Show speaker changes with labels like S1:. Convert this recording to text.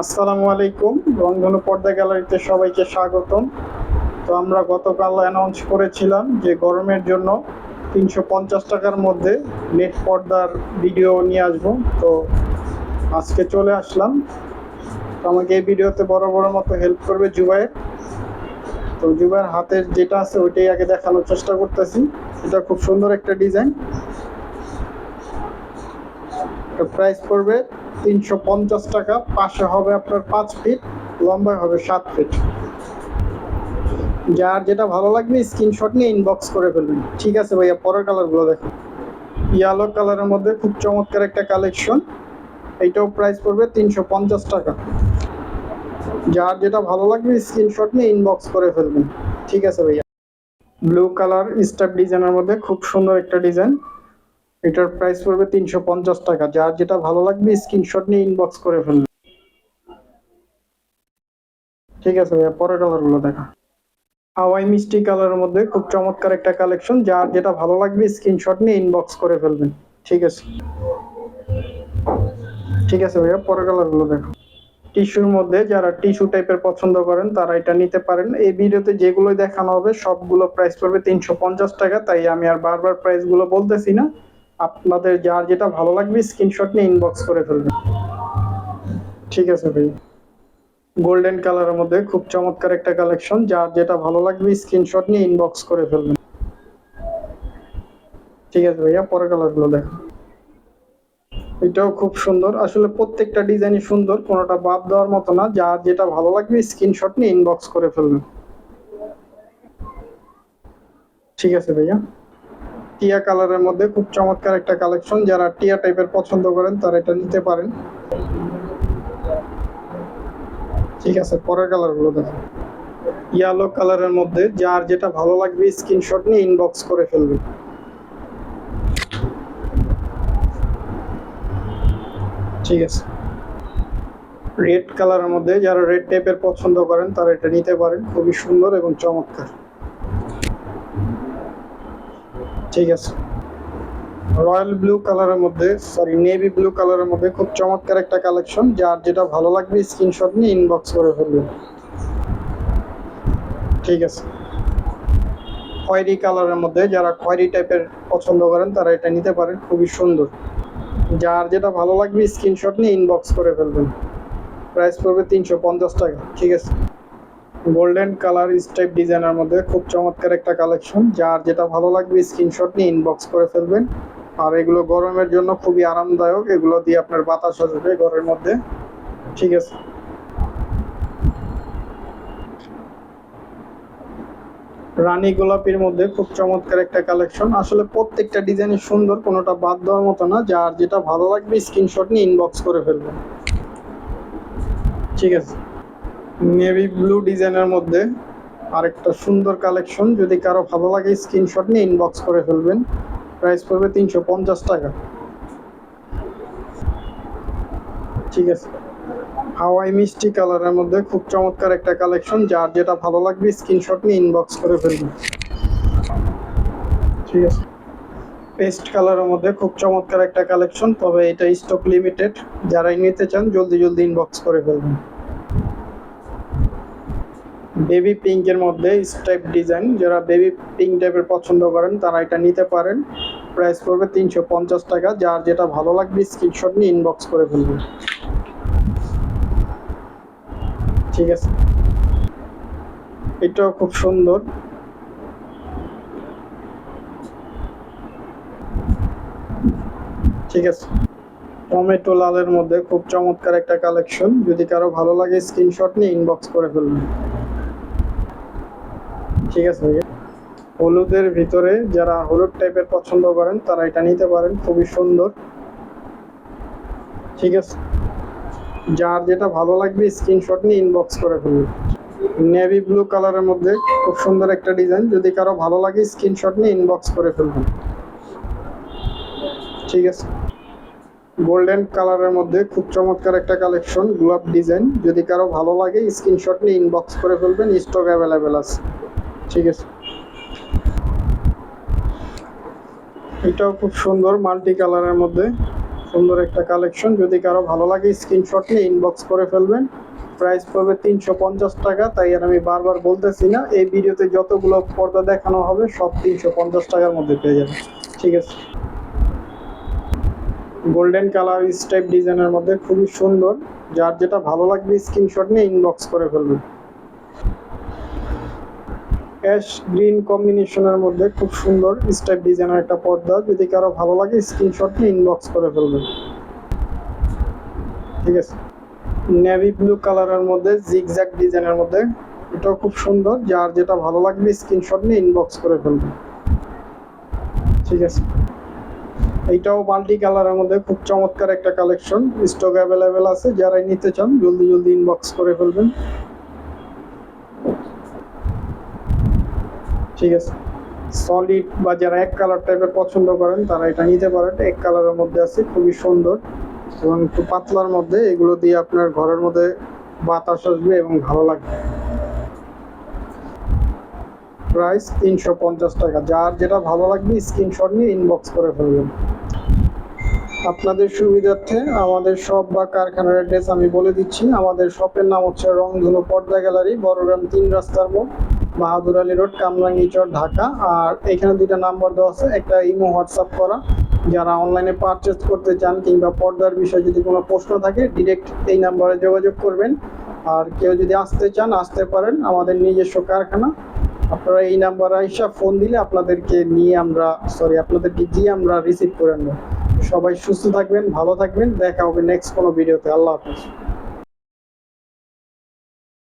S1: আসসালামু আলাইকুম। রংধনু পর্দা গ্যালারিতে সবাইকে স্বাগতম। তো আমরা গতকাল অ্যানাউন্স করেছিলাম যে গরমের জন্য তিনশো পঞ্চাশ টাকার মধ্যে নেট পর্দার ভিডিও নিয়ে আসব। তো আজকে চলে আসলাম। তো আমাকে এই ভিডিওতে বড় বড় মতো হেল্প করবে জুবাইয়ের তো জুবাইয়ের হাতের যেটা আছে ওইটাই আগে দেখানোর চেষ্টা করতেছি। এটা খুব সুন্দর একটা ডিজাইন প্রাইস পড়বে তিনশো পঞ্চাশ টাকা, পাশে হবে আপনার পাঁচ ফিট লম্বায় হবে সাত ফিট যার যেটা ভালো লাগবে স্ক্রিনশট নিয়ে ইনবক্স করে ফেলবেন। ঠিক আছে ভাইয়া, পরের কালারগুলো দেখুন। ইয়েলো কালারের মধ্যে খুব চমৎকার একটা কালেকশন এইটাও প্রাইস পড়বে তিনশো পঞ্চাশ টাকা। যার যেটা ভালো লাগবে স্ক্রিনশট নিয়ে ইনবক্স করে ফেলবেন। ঠিক আছে ভাইয়া। ব্লু কালার স্টাফ ডিজাইনের মধ্যে খুব সুন্দর একটা ডিজাইন এটার প্রাইস পড়বে তিনশো পঞ্চাশ টাকা। যার যেটা ভালো লাগবে স্ক্রিনশট নিয়ে ইনবক্স করে ফেলবেন ঠিক আছে ভাইয়া, পরের কালারগুলো দেখা। হাওয়াই মিষ্টি কালারের মধ্যে খুব চমৎকার একটা কালেকশন যার যেটা ভালো লাগবে স্ক্রিনশট নিয়ে ইনবক্স করে ফেলবেন। ঠিক আছে। ঠিক আছে ভাইয়া, পরের কালারগুলো দেখো। টিস্যুর মধ্যে যারা টিস্যু টাইপের পছন্দ করেন, তারা এটা নিতে পারেন। এই ভিডিওতে যেগুলো দেখানো হবে, সবগুলো প্রাইস পড়বে তিনশো পঞ্চাশ টাকা। তাই আমি আর বারবার প্রাইসগুলো বলতেছি না। আপনাদের যার যেটা ভালো লাগবে স্ক্রিনশট নিয়ে ইনবক্স করে ফেলবেন। ঠিক আছে ভাই। গোল্ডেন কালারের মধ্যে খুব চমৎকার একটা কালেকশন যার যেটা ভালো লাগবে স্ক্রিনশট নিয়ে ইনবক্স করে ফেলবেন। ঠিক আছে ভাইয়া, পরের কালারগুলো দেখো। এটাও খুব সুন্দর। আসলে প্রত্যেকটা ডিজাইনই সুন্দর, কোনোটা বাদ দেওয়ার মতো না। যার যেটা ভালো লাগবে স্ক্রিনশট নিয়ে ইনবক্স করে ফেলবেন। ঠিক আছে ভাইয়া। টিয়া কালারের মধ্যে খুব চমৎকার একটা কালেকশন। যারা টিয়া টাইপের পছন্দ করেন, তারা এটা নিতে পারেন। ঠিক আছে, পরের কালারগুলো দেখুন ইয়েলো কালারের মধ্যে যার যেটা ভালো লাগবে স্ক্রিনশট নিয়ে ইনবক্স করে ফেলবেন ঠিক আছে। রেড কালারের মধ্যে যারা রেড টাইপের পছন্দ করেন, তারা এটা নিতে পারেন। খুবই সুন্দর এবং চমৎকার। ঠিক আছে। রয়্যাল ব্লু কালারের মধ্যে সরি নেভি ব্লু কালারের মধ্যে খুব চমৎকার একটা কালেকশন যার যেটা ভালো লাগবে স্ক্রিনশট নিয়ে ইনবক্স করে ফেলবেন। ঠিক আছে। খয়েরি কালারের মধ্যে যারা খয়েরি টাইপের পছন্দ করেন, তারা এটা নিতে পারেন, খুবই সুন্দর। যার যেটা ভালো লাগবে স্ক্রিনশট নিয়ে ইনবক্স করে ফেলবেন। প্রাইস পড়বে তিনশো পঞ্চাশ টাকা, ঠিক আছে। গোল্ডেন কালার স্টাইপ ডিজাইনের মধ্যে খুব চমৎকার একটা কালেকশন যার যেটা ভালো লাগবে স্ক্রিনশট নিয়ে ইনবক্স করে ফেলবেন। আর এগুলো গরমের জন্য খুবই আরামদায়ক। এগুলো দিয়ে আপনার বাতাস আসবে ঘরের মধ্যে। ঠিক আছে। রানী গোলাপির মধ্যে খুব চমৎকার একটা কালেকশন আসলে প্রত্যেকটা ডিজাইনই সুন্দর, কোনোটা বাদ দেওয়ার মতো না। যার যেটা ভালো লাগবে স্ক্রিনশট নিয়ে ইনবক্স করে ফেলবেন। ঠিক আছে। নেভি ব্লু ডিজাইনের মধ্যে আরেকটা সুন্দর কালেকশন। যদি কারও ভালো লাগে, স্ক্রিনশট নিয়ে ইনবক্স করে ফেলবেন। প্রাইস পড়বে তিনশো পঞ্চাশ টাকা। ঠিক আছে। হাওয়াই মিষ্টি কালারের মধ্যে খুব চমৎকার একটা কালেকশন। যার যেটা ভালো লাগবে, স্ক্রিনশট নিয়ে ইনবক্স করে ফেলবেন। ঠিক আছে। পেস্ট কালারের মধ্যে খুব চমৎকার একটা কালেকশন, তবে এটা স্টক লিমিটেড যারাই নিতে চান, জলদি জলদি ইনবক্স করে ফেলবেন। বেবি পিঙ্কের মধ্যে স্টাইপ ডিজাইন যারা বেবি পিঙ্ক টাইপের পছন্দ করেন, তারা এটা নিতে পারেন। প্রাইস পড়বে তিনশো পঞ্চাশ টাকা। যার যেটা ভালো লাগবে স্ক্রিনশট নিয়ে ইনবক্স করে ফেলবেন ঠিক আছে? এটাও খুব সুন্দর। ঠিক আছে? টমেটো লালের মধ্যে খুব চমৎকার একটা কালেকশন যদি কারও ভালো লাগে স্ক্রিনশট নিয়ে ইনবক্স করে ফেলবেন ঠিক আছে হলুদের ভিতরে যারা হলুদ টাইপের পছন্দ করেন, তারা এটা নিতে পারেন, খুবই সুন্দর। ঠিক আছে। যার যেটা ভালো লাগবে স্ক্রিনশট নিয়ে ইনবক্স করে ফেলবেন নেভি ব্লু কালারের মধ্যে খুব সুন্দর একটা ডিজাইন যদি কারও ভালো লাগে স্ক্রিনশট নিয়ে ইনবক্স করে ফেলবেন ঠিক আছে। গোল্ডেন কালারের মধ্যে খুব চমৎকার একটা কালেকশন গোলাপ ডিজাইন যদি কারও ভালো লাগে স্ক্রিনশট নিয়ে ইনবক্স করে ফেলবেন স্টক অ্যাভেলেবেল আছে। ঠিক আছে। এটাও খুব সুন্দর মাল্টি কালারের মধ্যে। সুন্দর একটা কালেকশন। যদি কারও ভালো লাগে, স্ক্রিনশট নিয়ে ইনবক্স করে ফেলবেন। প্রাইস পড়বে তিনশো পঞ্চাশ টাকা, তাই আর আমি বারবার বলতেছি না, এই ভিডিওতে যতগুলো পর্দা দেখানো হবে, সব তিনশো পঞ্চাশ টাকার মধ্যে পেয়ে যাবেন। ঠিক আছে। গোল্ডেন কালার স্টাইপ ডিজাইনের মধ্যে খুবই সুন্দর। যার যেটা ভালো লাগবে, স্ক্রিনশট নিয়ে ইনবক্স করে ফেলবেন। অ্যাশ গ্রিন কম্বিনেশনের মধ্যে খুব সুন্দর স্টাইপ ডিজাইনের একটা পর্দা। যদি কারও ভালো লাগে স্ক্রিনশট নিয়ে ইনবক্স করে ফেলবেন। ঠিক আছে? নেভি ব্লু কালারের মধ্যে জিগজ্যাগ ডিজাইনের মধ্যে। এটাও খুব সুন্দর। যার যেটা ভালো লাগবে স্ক্রিনশট নিয়ে ইনবক্স করে ফেলবেন। ঠিক আছে? এইটাও মাল্টি কালারের মধ্যে, খুব চমৎকার একটা কালেকশন স্টক অ্যাভেলেবেল আছে। যারাই নিতে চান, জলদি জলদি ইনবক্স করে ফেলবেন। ঠিক আছে। সলিড বা যারা এক কালার টাইপের পছন্দ করেন, তারা এটা নিতে পারেন। এক কালারের মধ্যে আছে, খুবই সুন্দর এবং একটু পাতলার মধ্যে এগুলো দিয়ে আপনার ঘরের মধ্যে বাতাস আসবে এবং ভালো লাগবে। প্রাইস তিনশো পঞ্চাশ টাকা। যার যেটা ভালো লাগবে স্ক্রিনশট নিয়ে ইনবক্স করে ফেলবেন। আপনাদের সুবিধার্থে আমাদের শপ বা কারখানার অ্যাড্রেস আমি বলে দিচ্ছি। আমাদের শপের নাম হচ্ছে রংধনু পর্দা গ্যালারি, বড়গ্রাম তিন রাস্তার মোড়। বাহাদুর আলী রোড, কামরাঙ্গি চর, ঢাকা। আর এখানে দুইটা নাম্বার দেওয়া আছে, একটা ইমো হোয়াটসঅ্যাপ করা। যারা অনলাইনে পারচেস করতে চান কিংবা পর্দার বিষয়ে যদি কোনো প্রশ্ন থাকে ডিরেক্ট এই নাম্বারে যোগাযোগ করবেন। আর কেউ যদি আসতে চান, আসতে পারেন আমাদের নিজস্ব কারখানা। আপনারা এই নাম্বারে আইসা ফোন দিলে আপনাদেরকে নিয়ে আমরা সরি আপনাদেরকে গিয়ে আমরা রিসিভ করে নেব। সবাই সুস্থ থাকবেন, ভালো থাকবেন। দেখা হবে নেক্সট কোনো ভিডিওতে। আল্লাহ হাফিজ।